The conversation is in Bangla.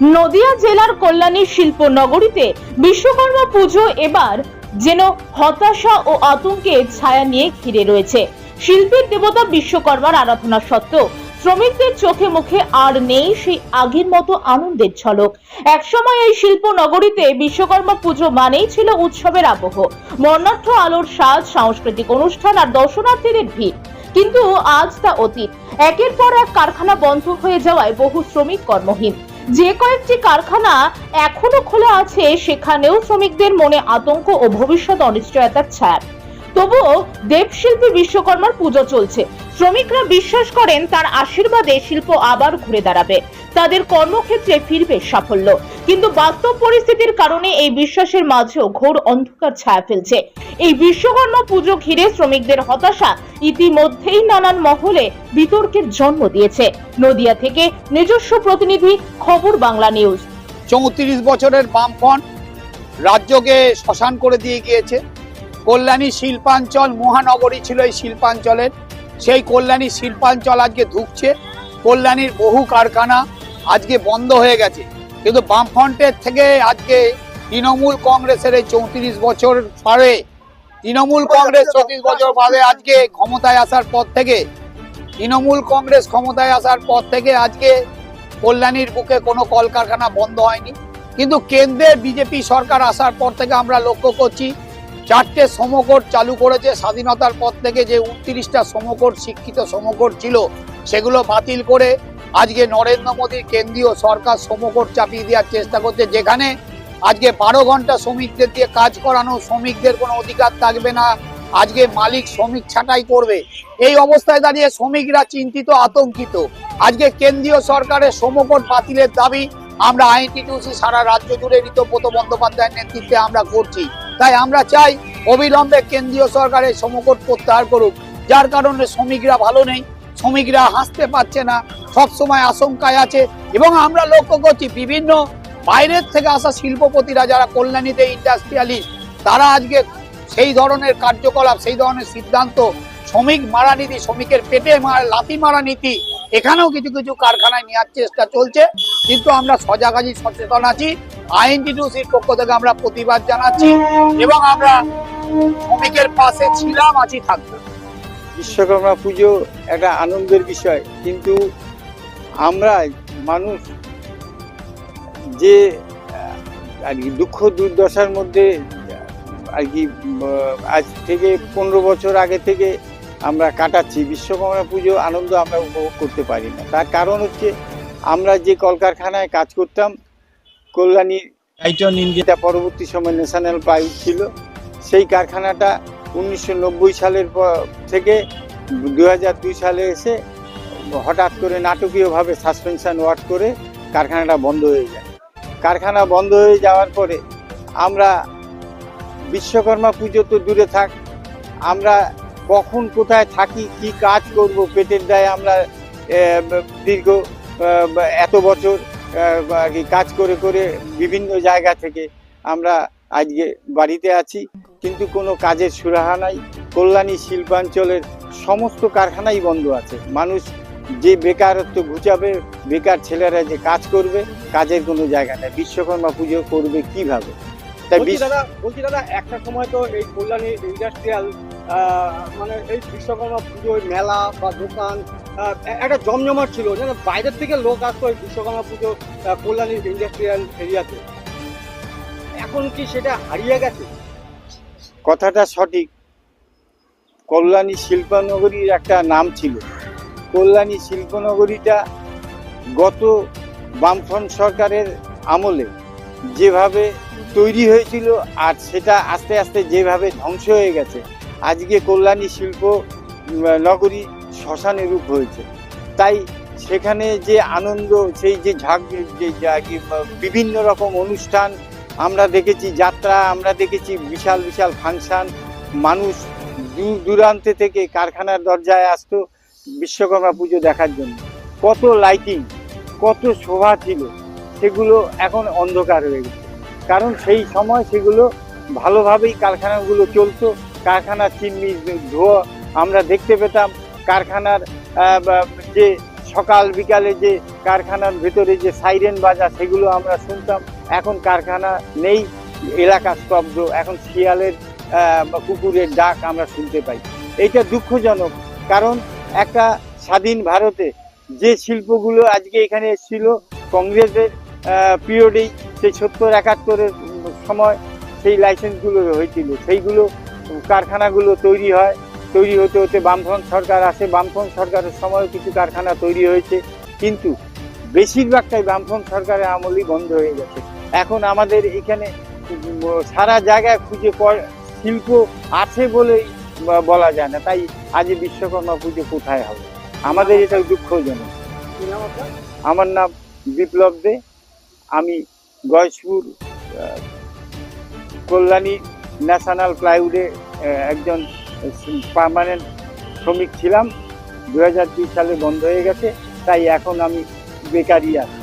নদিয়া জেলার কল্যাণী শিল্প নগরীতে বিশ্বকর্মা পুজো এবার যেন হতাশা ও আতঙ্কের ছায়া নিয়ে ঘিরে রয়েছে। শিল্পীর দেবতা বিশ্বকর্মার আরাধনা সত্ত্বেও শ্রমিকদের চোখে মুখে আর নেই সেই আগের মতো আনন্দের ঝলক। একসময় এই শিল্প নগরীতে বিশ্বকর্মা পুজো মানেই ছিল উৎসবের আবহ। বর্ণাঢ্য আলোর সাজ, সাংস্কৃতিক অনুষ্ঠান আর দর্শনার্থীদের ভিড়। কিন্তু আজ তা অতীত। একের পর এক কারখানা বন্ধ হয়ে যাওয়ায় বহু শ্রমিক কর্মহীন। যে কয়েকটি কারখানা এখনও খোলা আছে সেখানেও শ্রমিকদের মনে আতঙ্ক ও ভবিষ্যৎ অনিশ্চয়তার ছায়া তবুও দেবশিল্পী বিশ্বকর্মার পুজো চলছে। শ্রমিকরা বিশ্বাস করেন তার আশীর্বাদে শিল্প আবার ঘুরে দাঁড়াবে। তাদের কর্মক্ষেত্রে ফিরবে সাফল্য। কিন্তু বাস্তব পরিস্থিতির কারণে এই বিশ্বাসের মাঝেও ঘোর অন্ধকার ছায়া ফেলছে। এই বিশ্বকর্মা পুজো ঘিরে শ্রমিকদের হতাশা ইতিমধ্যেই নানান মহলে বিতর্কের জন্ম দিয়েছে। নদিয়া থেকে নিজস্ব প্রতিনিধি, খবর বাংলা নিউজ। চৌত্রিশ বছরের বামফ্রন্ট রাজ্যকে শ্মশান করে দিয়ে গিয়েছে। কল্যাণী শিল্পাঞ্চল মহানগরী ছিল এই শিল্পাঞ্চলের। সেই কল্যাণী শিল্পাঞ্চল আজকে ধুকছে। কল্যাণীর বহু কারখানা আজকে বন্ধ হয়ে গেছে। কিন্তু বামফ্রন্টের থেকে আজকে তৃণমূল কংগ্রেসের এই চৌত্রিশ বছর পরে। তৃণমূল কংগ্রেস চৌত্রিশ বছর পরে আজকে ক্ষমতায় আসার পর থেকে। তৃণমূল কংগ্রেস ক্ষমতায় আসার পর থেকে আজকে কল্যাণীর বুকে কোনো কলকারখানা বন্ধ হয়নি। কিন্তু কেন্দ্রের বিজেপি সরকার আসার পর থেকে আমরা লক্ষ্য করছি চারটে সমকোট চালু করেছে। স্বাধীনতার পর থেকে যে উনত্রিশটা সমকোট, শিক্ষিত সমকোট ছিল, সেগুলো বাতিল করে আজকে নরেন্দ্র মোদীর কেন্দ্রীয় সরকার সমকোট চাপিয়ে দেওয়ার চেষ্টা করছে, যেখানে আজকে বারো ঘণ্টা শ্রমিকদের দিয়ে কাজ করানো, শ্রমিকদের কোনো অধিকার থাকবে না। আজকে মালিক শ্রমিক ছাঁটাই করবে। এই অবস্থায় দাঁড়িয়ে শ্রমিকরা চিন্তিত, আতঙ্কিত। আজকে কেন্দ্রীয় সরকারের সমকট বাতিলের দাবি আমরা আইনটিটিউসি সারা রাজ্য জুড়ে ঋতব্রত বন্দ্যোপাধ্যায়ের নেতৃত্বে আমরা করছি। তাই আমরা চাই অবিলম্বে কেন্দ্রীয় সরকারের সমকট প্রত্যাহার করুক। যার কারণে শ্রমিকরা ভালো নেই, শ্রমিকরা হাসতে পারছে না সব সময় আশঙ্কায় আছে এবং আমরা লক্ষ্য করছি বিভিন্ন বাইরের থেকে আসা শিল্পপতিরা যারা কল্যাণীতে ইন্ডাস্ট্রিয়ালিস্ট তারা আজকে সেই ধরনের কার্যকলাপ, সেই ধরনের সিদ্ধান্ত, শ্রমিক মারা নীতি, শ্রমিকের পেটে মারা লাথি মারা নীতি, এখানেও কিছু কিছু কারখানায় নেওয়ার চেষ্টা চলছে। কিন্তু আমরা সজাগ সচেতন আছি। আইএনটিটিউসির পক্ষ থেকে আমরা প্রতিবাদ জানাচ্ছি এবং আমরা শ্রমিকের পাশে ছিলাম, আছি, থাকব। বিশ্বকর্মা পুজো একটা আনন্দের বিষয়, কিন্তু আমরা মানুষ যে আর কি দুঃখ দুর্দশার মধ্যে, আর কি আজ থেকে পনেরো বছর আগে থেকে আমরা কাটাচ্ছি। বিশ্বকর্মা পুজো আনন্দ আমরা উপভোগ করতে পারি না। তার কারণ হচ্ছে আমরা যে কলকারখানায় কাজ করতাম কল্যাণী টাইটন ইন্ডিয়া পরবর্তী সময় ন্যাশনাল পাইপ ছিল সেই কারখানাটা উনিশশো নব্বই সালের পর থেকে দু হাজার দুই সালে এসে হঠাৎ করে নাটকীয়ভাবে সাসপেনশন ওয়ার্ড করে কারখানাটা বন্ধ হয়ে যায়। কারখানা বন্ধ হয়ে যাওয়ার পরে আমরা বিশ্বকর্মা পুজো তো দূরে থাক আমরা কখন কোথায় থাকি কি কাজ করব পেটের দায়ে আমরা দীর্ঘ এত বছর আর কি কাজ করে করে বিভিন্ন জায়গা থেকে আমরা আজকে বাড়িতে আছি। কিন্তু কোনো কাজের সুরাহা নাই। কল্যাণী শিল্পাঞ্চলের সমস্ত কারখানাই বন্ধ আছে। মানুষ যে বেকারত্ব ঘুচাবে বেকার ছেলেরা যে কাজ করবে কাজের কোনো জায়গা নেই। বিশ্বকর্মা পুজো করবে কীভাবে? তাই দাদা বলছি দাদা একটা সময় তো এই কল্যাণী ইন্ডাস্ট্রিয়াল মানে এই বিশ্বকর্মা পুজোর মেলা বা দোকান একটা জমজমাট ছিল, যেন বাইরের থেকে লোক আসতো এই বিশ্বকর্মা পুজো কল্যাণী ইন্ডাস্ট্রিয়াল এরিয়াতে এখন কি সেটা হারিয়ে গেছে? কথাটা সঠিক। কল্যাণী শিল্পনগরীর একটা নাম ছিল। কল্যাণী শিল্পনগরীটা গত বামফ্রন্ট সরকারের আমলে যেভাবে তৈরি হয়েছিল আর সেটা আস্তে আস্তে যেভাবে ধ্বংস হয়ে গেছে, আজকে কল্যাণী শিল্প নগরী শ্মশানে রূপ হয়েছে। তাই সেখানে যে আনন্দ, সেই যে ঝাঁক, যে বিভিন্ন রকম অনুষ্ঠান আমরা দেখেছি, যাত্রা আমরা দেখেছি, বিশাল বিশাল ফাংশান, মানুষ দূর দূরান্তে থেকে কারখানার দরজায় আসতো বিশ্বকর্মা পুজো দেখার জন্য। কত লাইটিং কত শোভা ছিল, সেগুলো এখন অন্ধকার হয়ে গেছে। কারণ সেই সময় সেগুলো ভালোভাবেই কারখানাগুলো চলতো, কারখানার চিমনি ধোয়া আমরা দেখতে পেতাম কারখানার যে সকাল বিকালে যে কারখানার ভেতরে যে সাইরেন বাজা, সেগুলো আমরা শুনতাম। এখন কারখানা নেই, এলাকা স্তব্ধ। এখন শিয়ালের কুকুরের ডাক আমরা শুনতে পাই। এইটা দুঃখজনক। কারণ একটা স্বাধীন ভারতে যে শিল্পগুলো আজকে এখানে এসেছিল, কংগ্রেসের পিরিয়ডেই সেই সত্তর একাত্তরের সময় সেই লাইসেন্সগুলো হয়েছিল। সেইগুলো কারখানাগুলো তৈরি হয়। তৈরি হতে হতে বামফ্রন্ট সরকার আসে বামফ্রন্ট সরকারের সময়ও কিছু কারখানা তৈরি হয়েছে কিন্তু বেশিরভাগটাই বামফ্রন্ট সরকারের আমলই বন্ধ হয়ে গেছে। এখন আমাদের এখানে সারা জায়গায় খুঁজে শিল্প আছে বলেই বলা যায় না তাই আজ বিশ্বকর্মা পুজো কোথায় হবে? আমাদের এটা দুঃখজনক। আমার নাম বিপ্লব দে আমি গয়েশপুর আহ, কল্যাণী ন্যাশনাল প্লাইউডে একজন পার্মানেন্ট শ্রমিক ছিলাম। দু হাজার দুই সালে বন্ধ হয়ে গেছে, তাই এখন আমি বেকারি আছি।